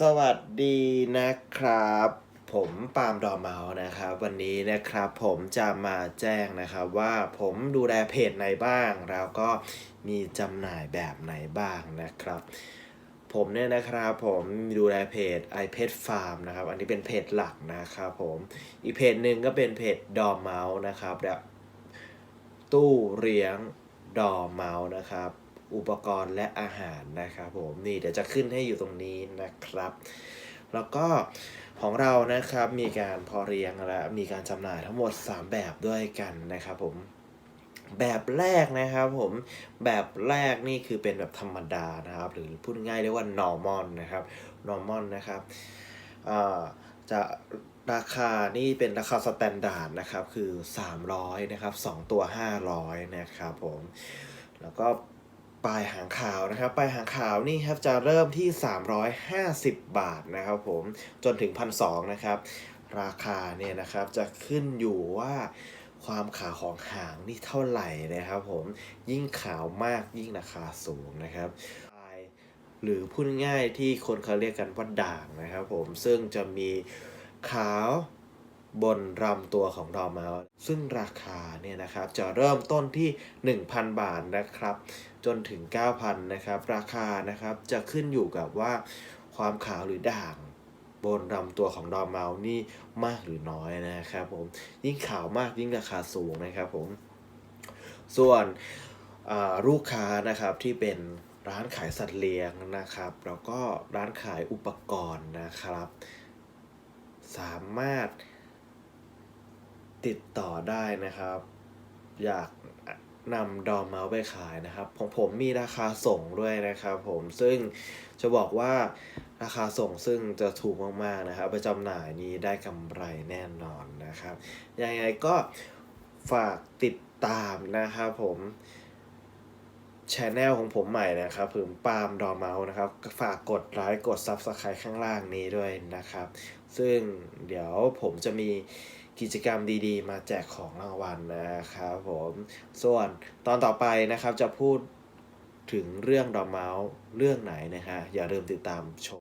สวัสดีนะครับ ผมปาล์มดอร์เมาส์นะครับ วันนี้นะครับผมจะมาแจ้งนะครับว่าผมดูแลเพจไหนบ้าง แล้วก็มีจำหน่ายแบบไหนบ้างนะครับ ผมเนี่ยนะครับผมดูแลเพจ iPet Farm นะครับ อันนี้เป็นเพจหลักนะครับผมอีกเพจหนึ่งก็เป็นเพจดอร์เมาส์นะครับและตู้เลี้ยงดอร์เมาส์นะครับ อุปกรณ์และอาหารนะครับผมนี่เดี๋ยวจะขึ้นให้อยู่ตรงนี้นะครับ แล้วก็ของเรานะครับมีการพอเลี้ยงและมีการจำหน่ายทั้งหมด 3 แบบด้วยกันนะครับผมแบบแรกนะครับผมแบบแรกนี่คือเป็นแบบธรรมดานะครับ หรือพูดง่ายเรียกว่า normal นะครับ normal นะครับจะราคานี่เป็นราคาสแตนดาร์ดนะครับคือ 300นะครับ2ตัว 500นะครับผมแล้วก็ ปลายหางขาวนะครับ ปลายหางขาวนี่ครับจะเริ่มที่ 350 บาทนะครับผมจนถึงพันสนะครับ ราคาเนี่ยนะครับจะขึ้นอยู่ว่าความขาวของหางนี่เท่าไหร่นะครับผมยิ่งขาวมากยิ่งราคาสูงนะครับปลายหรือพูดง่ายที่คนเขาเรียกกันว่าด่างนะครับผมซึ่งจะมีขาว บนลำตัวของดอร์เมา ซึ่งราคาเนี่ยนะครับจะเริ่มต้นที่ 1,000 บาทนะครับ จนถึง 9,000นะครับ ราคานะครับจะขึ้นอยู่กับว่าความขาวหรือด่างบนลำตัวของดอร์เมาส์นี่มากหรือน้อยนะครับผม ยิ่งขาวมากยิ่งราคาสูงนะครับผม ส่วนลูกค้านะครับที่เป็นร้านขายสัตว์เลี้ยงนะครับ แล้วก็ร้านขายอุปกรณ์นะครับ สามารถ ติดต่อได้นะครับ อยากนำดอมเมาส์ไปขายนะครับของผมมีราคาส่งด้วยนะครับผมซึ่งจะบอกว่าราคาส่งซึ่งจะถูกมากๆนะครับเอาไปจำหน่ายนี้ได้กำไรแน่นอนนะครับยังไงก็ฝากติดตามนะครับผมช anel ของผมใหม่นะครับผมปาล์มดอมเมาส์นะครับ ฝากกดไลค์กด Subscribe ข้างล่างนี้ด้วยนะครับ ซึ่งเดี๋ยวผมจะมี กิจกรรมดีๆ มาแจกของรางวัลนะครับผม ส่วนตอนต่อไปนะครับจะพูดถึงเรื่องดอมเมาส์เรื่องไหนนะฮะ อย่าลืมติดตามชม